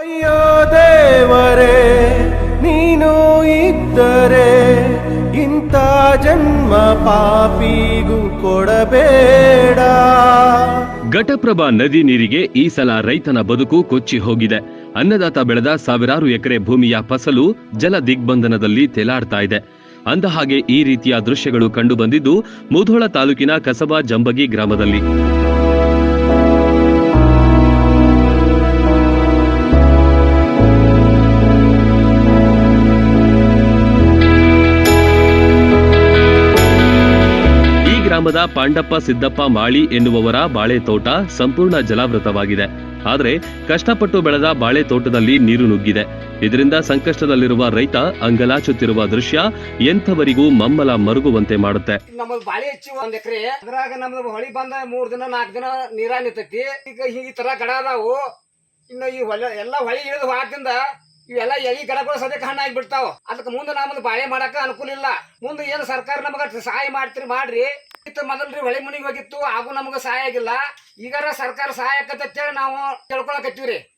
ಅಯ್ಯೋ ದೇವರೇ, ನೀನು ಇದ್ದರೆ ಇಂಥ ಜನ್ಮ ಪಾಪಿಗೂ ಕೊಡಬೇಡ. ಘಟಪ್ರಭಾ ನದಿ ನೀರಿಗೆ ಈ ಸಲ ರೈತನ ಬದುಕು ಕೊಚ್ಚಿ ಹೋಗಿದೆ. ಅನ್ನದಾತ ಬೆಳೆದ ಸಾವಿರಾರು ಎಕರೆ ಭೂಮಿಯ ಫಸಲು ಜಲ ದಿಗ್ಬಂಧನದಲ್ಲಿ ತೇಲಾಡ್ತಾ ಇದೆ. ಅಂದಹಾಗೆ ಈ ರೀತಿಯ ದೃಶ್ಯಗಳು ಕಂಡುಬಂದಿದ್ದು ಮುಧೋಳ ತಾಲೂಕಿನ ಕಸಬಾ ಜಂಬಗಿ ಗ್ರಾಮದಲ್ಲಿ. ಗ್ರಾಮದ ಪಾಂಡಪ್ಪ ಸಿದ್ದಪ್ಪ ಮಾಳಿ ಎನ್ನುವವರ ಬಾಳೆ ತೋಟ ಸಂಪೂರ್ಣ ಜಲಾವೃತವಾಗಿದೆ. ಆದರೆ ಕಷ್ಟಪಟ್ಟು ಬೆಳೆದ ಬಾಳೆ ತೋಟದಲ್ಲಿ ನೀರು ನುಗ್ಗಿದೆ. ಇದರಿಂದ ಸಂಕಷ್ಟದಲ್ಲಿರುವ ರೈತ ಅಂಗಲಾಚುತ್ತಿರುವ ದೃಶ್ಯ ಎಂಥವರಿಗೂ ಮಮ್ಮಲ ಮರುಗುವಂತೆ ಮಾಡುತ್ತೆ. ನಮ್ಮದು ಬಾಳೆ ಹೆಚ್ಚಿ ಒಂದ್ ಎಕರೆ. ಅದ್ರಾಗ ನಮ್ದು ಹೊಳಿ ಬಂದ ಮೂರ್ ದಿನ, ನಾಲ್ಕು ದಿನ ನೀರ ನಿಂತೈತಿ ಈಗ ಈ ತರ ಗಡ ಅದಾವು. ಇನ್ನು ಈ ಹೊಲ, ಎಲ್ಲ ಹೊಳಿ ಇಳಿದು ಹಾಕಿಂದ ಇವೆಲ್ಲ ಎಲಿ ಗಡಗಳು ಸದ್ಯಕ್ಕೆ ಹಣ್ಣು ಆಗಿಬಿಡ್ತಾವ. ಅದಕ್ಕೆ ಮುಂದೆ ನಮ್ಮದು ಬಾಳೆ ಮಾಡಕ ಅನುಕೂಲ ಇಲ್ಲ. ಮುಂದೆ ಏನು ಸರ್ಕಾರ ನಮಗ ಸಹಾಯ ಮಾಡ್ತೀರಿ, ಮಾಡ್ರಿ. ಮೊದಲ್ರಿ ಹೊಳೆ ಮುನಿಗೆ ಹೋಗಿತ್ತು ಹಾಗೂ ನಮಗ ಸಹಾಯ ಆಗಿಲ್ಲ. ಈಗಾರ ಸರ್ಕಾರ ಸಹಾಯ ಆಕತ್ತೇಳಿ ನಾವು ತಿಳ್ಕೊಳಕತ್ತೀವ್ರಿ.